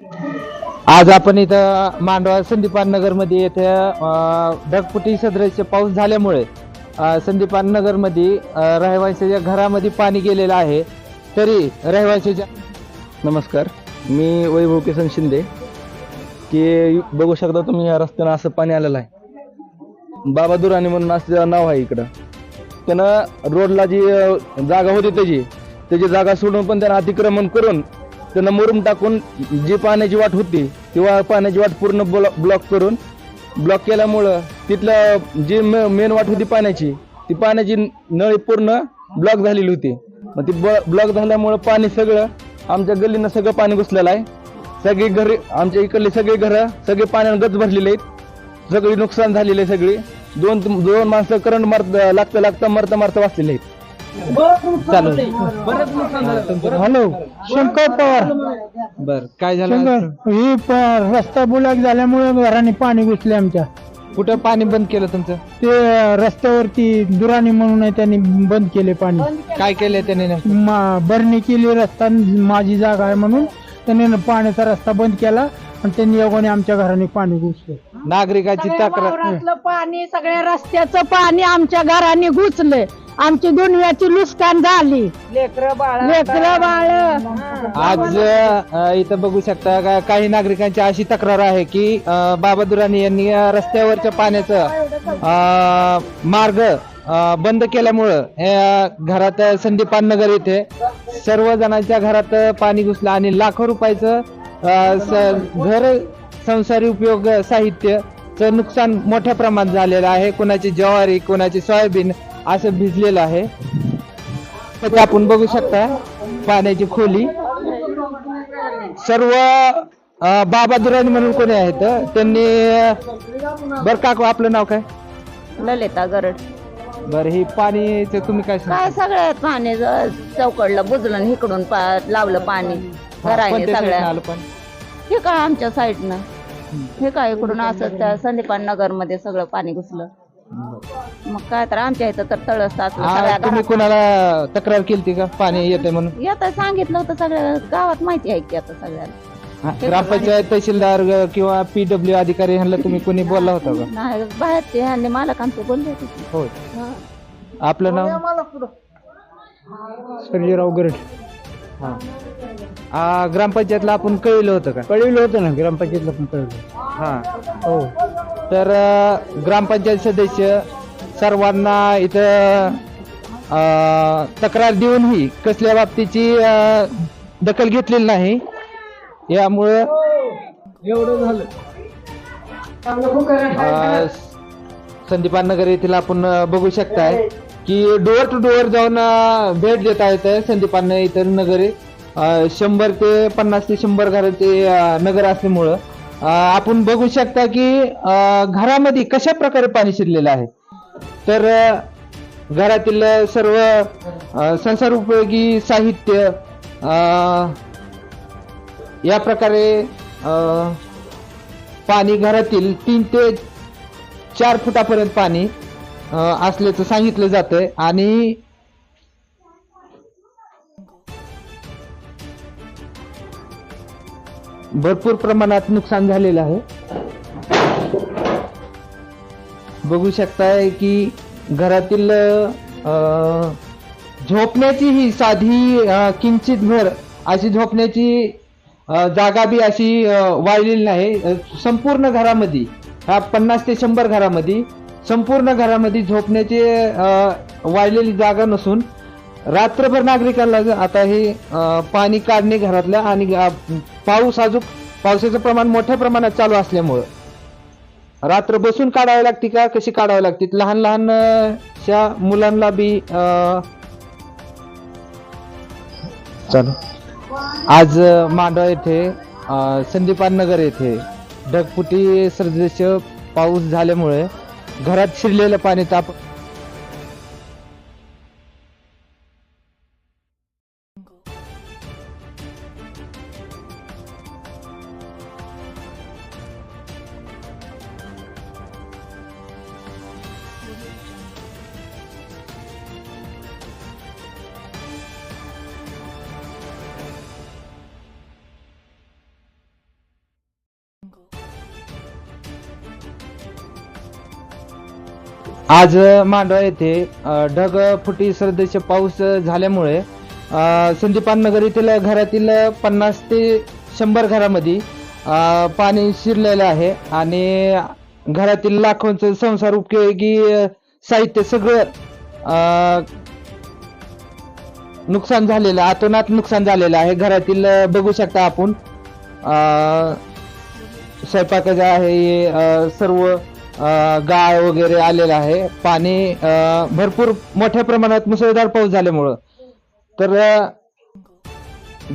आज आपण इथं मांडवा संदीपान नगरमध्ये इथे सदृश्य पाऊस झाल्यामुळे संदीपान नगरमध्ये रहिवाशाच्या घरामध्ये पाणी गेलेलं आहे. तरी रहिवाशाच्या नमस्कार. मी वैभव किसन शिंदे. की बघू शकता तुम्ही या रस्त्यानं असं पाणी आलेलं आहे. बाबा दुराणी म्हणून असं नाव आहे इकडं. त्यानं रोडला जी जागा होती त्याची त्याची जागा सोडून पण त्यानं अतिक्रमण करून त्यांना मुरुम टाकून जी पाण्याची वाट होती किंवा पाण्याची वाट पूर्ण ब्लॉक करून ब्लॉक केल्यामुळं तिथलं जी मेन वाट होती पाण्याची ती पाण्याची नळी पूर्ण ब्लॉक झालेली होती. मग ती ब्लॉक झाल्यामुळं पाणी सगळं आमच्या गल्लीनं सगळं पाणी घुसलेलं आहे. सगळी घरे आमच्या इकडली सगळी घरं सगळे पाण्यानं गच भरलेले आहेत. सगळी नुकसान झालेले आहे सगळी. दोन दोन माणसं करंट मारत लागतं लागतं मरता मारता वाचलेले आहेत. चालू हॅलो शंकर पवार. बर काय झालं शंकर ही प- रस्ता बुलाक झाल्यामुळे घराने पाणी घुसले आमच्या. कुठं पाणी बंद केलं तुमचं? ते रस्त्यावरती दुराणी म्हणून आहे त्यांनी बंद केले पाणी. काय केलंय त्याने नेमकं? मा- भरणी केली रस्ता माझी जागा आहे म्हणून. त्यांनी पाण्याचा रस्ता बंद केला आणि त्यांनी योगाने आमच्या घराने पाणी घुसले. नागरिकाची तक्रार वावरातलं पाणी सगळ्या रस्त्याचं पाणी आमच्या घराने घुसले. आमची दुनियाची नुकसान झाली. लेकर बाळ आज अ, इथं बघू शकता का काही नागरिकांची अशी तक्रार आहे की अ, बाबा दुराणी यांनी अ, रस्त्यावरच्या पाण्याचं अ, मार्ग अ, बंद केल्यामुळं अ, घरात संदीपान नगर येथे सर्व जणांच्या घरात पाणी घुसलं आणि लाखो रुपयाचं अ, स- घर संसारी उपयोग साहित्याचं नुकसान मोठ्या प्रमाणात झालेलं आहे. कोणाची ज्वारी कोणाची सोयाबीन असं भिजलेलं आहे. तर आपण बघू शकता पाण्याची खोली. सर्व बाबा दुराणी म्हणून कोणी आहेत? त्यांनी बर काकू आपलं नाव काय? ललिता गरड. बर ही पाणी तुम्ही काय सांगता? काय सगळ्यात पाणी ज- चौकडलं बुजलं आणि इकडून पा- लावलं पाणी. हा, घराने कोणत्या साईडनं सगळ्या. आलं पण. हे काय आमच्या साईडनं? हे काय इकडून असं त्या संदीपान नगरमध्ये सगळं पाणी घुसलं. मग काय तर आमच्या इथं तर तळस साचलं सगळ्या तुम्ही घरात. कुणाला तक्रार केली का? पाणी येते म्हणून? आता सांगितलं होतं सगळ्या गावात माहिती आहे की आता सगळ्याला. हा, ग्रामपंचायत तहसीलदार ग- किंवा पीडब्ल्यू अधिकारी ह्यांना तुम्ही कोणी बोलला होता का? नाही बाहेर ते ह्यांनी मालक आमचे बोलले होते. की. हो. हा. आपलं नाव? सर्जेराव गरड. हा. आ, ग्रामपंचायतला आपण कळलं होतं का? कळविलं होतं ना ग्रामपंचायतला पण कळवलं हा. हो. तर अ, ग्रामपंचायत सदस्य सर्वांना इथं तक्रार देऊनही कसल्या बाबतीची दखल घेतलेली नाही. यामुळं अ, संदीपान नगर येथील आपण बघू शकताय की डोअर टू डोअर जाऊन भेट देता येतं संदीपान इतर नगर. शंभर ते पन्नास ते शंभर घराचे नगर असल्यामुळं आपण बघू शकता की घरामध्ये कशा प्रकारे पाणी शिरलेलं आहे? तर घरातील सर्व संसार उपयोगी साहित्य या प्रकारे पाणी घरातील तीन ते चार फुटापर्यंत पाणी असल्याचं सांगितलं जातंय. आणि भरपूर प्रमाणात नुकसान झालेलं आहे. बघू शकताय की घरातील झोपण्याची ही साधी किंचित घर अशी झोपण्याची जागा बी अशी वाढलेली वाळलेली नाही संपूर्ण घरामध्ये ह्या पन्नास ते शंभर घरामध्ये संपूर्ण घरामध्ये झोपण्याची वाळलेली जागा नसून रात्रभर नागरिकांना आता हे पाणी काढणे घरातलं आणि पाऊस अजून पावसाचं प्रमाण मोठ्या प्रमाणात चालू असल्यामुळं. रात्र बसून काढावी लागते का? कशी काढावी लागते? लहान लहान मुलांना बी चालू. आज मांडवा येथे संदीपान नगर येथे ढगफुटी सदृश पाऊस झाल्यामुळे घरात शिरलेलं पाणी ताप आज मांडवा येथे ढग फुटी सदृश्य पाऊस झाल्यामुळे अ, संदीपान नगर येथील घरातील पन्नास ते शंभर घरामध्ये पाणी शिरलेलं आहे आणि घरातील लाखोंचं संसार उपयोगी साहित्य सगळं नुकसान झालेलं आतोनात अतोनात नुकसान झालेलं आहे. घरातील बघू शकता आपण अ, स्वयंपाकाचं आहे हे, सर्व गाळ वगैरे आलेलं आहे. पाणी भरपूर मोठ्या प्रमाणात मुसळधार पाऊस झाल्यामुळं. तर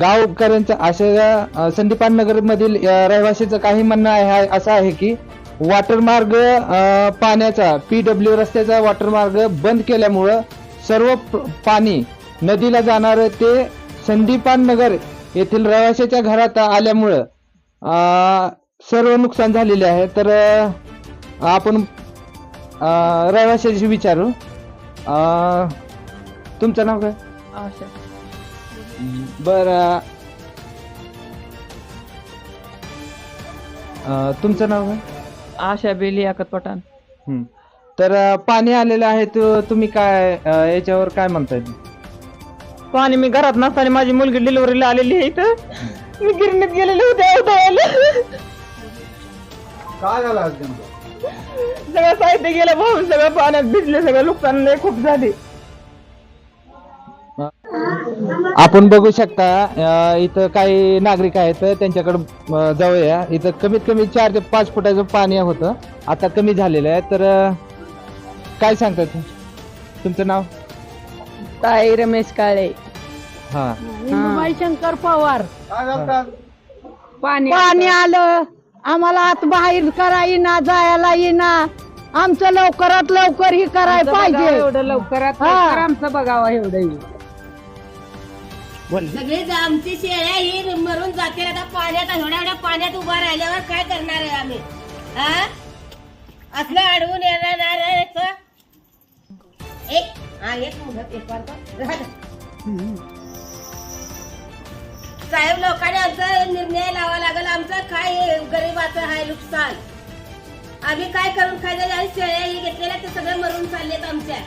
गावकऱ्यांचं अशा संदीपान नगर मधील रहिवासीचं काही म्हणणं आहे असं आहे की वॉटरमार्ग पाण्याचा पाण्याचा पीडब्ल्यू रस्त्याचा वॉटरमार्ग बंद केल्यामुळं सर्व प- पाणी नदीला जाणार ते संदीपान नगर येथील रहिवाशाच्या घरात आल्यामुळं सर्व नुकसान झालेले आहे. तर आपण अ, रहिवाशाशी विचारू. अ, तुमचं नाव काय? बर. तुमचं नाव काय? आशा बेली याकत पठाण. हं. तर अ, पाणी आलेलं आहे तर तुम्ही काय अ, याच्यावर काय म्हणताय? पाणी मी घरात नसताना माझी मुलगी डिलिव्हरीला आलेली आहे इथं. मी गिरणीत गेलेले होते उदयाला सगळं साहित्य गेलं भाऊ सगळं पाण्यात भिजले सगळं नुकसान लय खूप झाले. आपण बघू शकता अ, इथं काही नागरिक आहेत त्यांच्याकडे अ, जाऊया इथं कमीत कमी चार ते पाच फुटाचं पाणी होतं. आता कमी झालेलं आहे तर अ, काय सांगतात? तुमचं नाव? ताई रमेश काळे. हा. शंकर पवार. पाणी पाणी आलं. आम्हाला आत बाहेर करा येईना जायला येईना आमचं लवकरात लवकर ही करायला पाहिजे एवढं लवकरात हा. लवकर आमचं बघावं एवढं सगळे ज- आमची शेळ्या ही मरून जातील आता पाण्यात एवढ्या एवढ्या पाण्यात उभा राहिल्यावर काय करणार आहे आम्ही हा असलं अडवून येणार का? एक हा एक? राहू दे. साहेब लोकांनी आमचा निर्णय लावा लागेल. आमचं काय गरीबाचं आहे नुकसान. आम्ही काय करून खायचं? आणि शेळ्या हे घेतलेल्या ते सगळे मरून चाललेत आमच्या.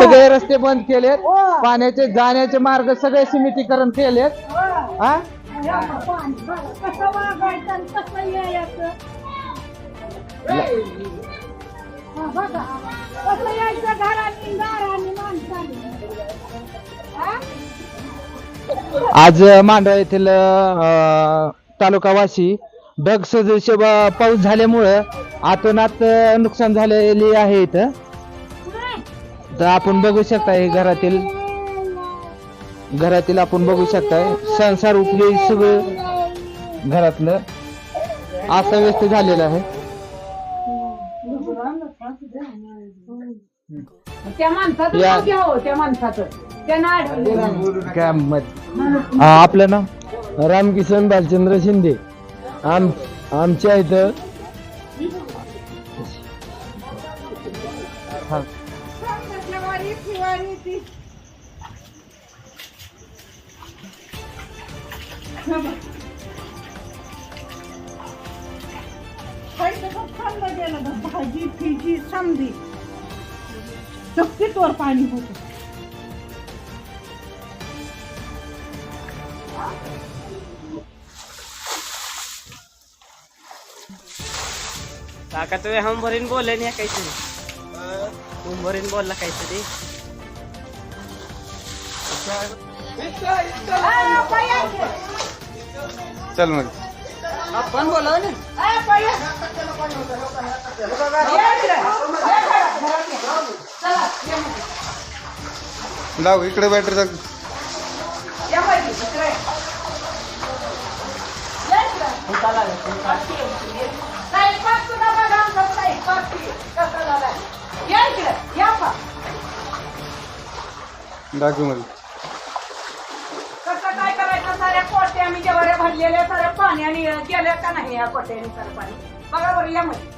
सगळे रस्ते बंद केलेत. पाण्याचे जाण्याचे मार्ग सगळे सिमिटीकरण केलेत. हा. आज मांडवा येथील तालुकावासी ढग सदृश पाऊस झाल्यामुळं अतोनात अ, नुकसान झालेली आहे इथं. तर आपण बघू शकताय घरातील घरातील आपण बघू शकताय संसार उपयोगी सगळं घरातलं. अस्ताव्यस्त झालेलं आहे. त्या माणसाचं नाव घ्या हो, त्या माणसाचं. त्यांना आठवलं. काय मत आ, आपलं नाव? रामकिसन भालचंद्र शिंदे. आम आमच्या इथं भाजी फिजी समधी वर पाणी होत काका तुम्ही हम भरीन बोलले नाही काहीतरी? भरीन बोलला काहीतरी. चल मग. आपण बोलाव ना. लाव इकडे बॅटरी दाखव मला कसं काय करायचं? साऱ्या पोट्या आम्ही जेव्हा भरलेल्या साऱ्या पाण्याने गेल्या का नाही या कोट्याने सारं पाणी? बघा बरं या मध्ये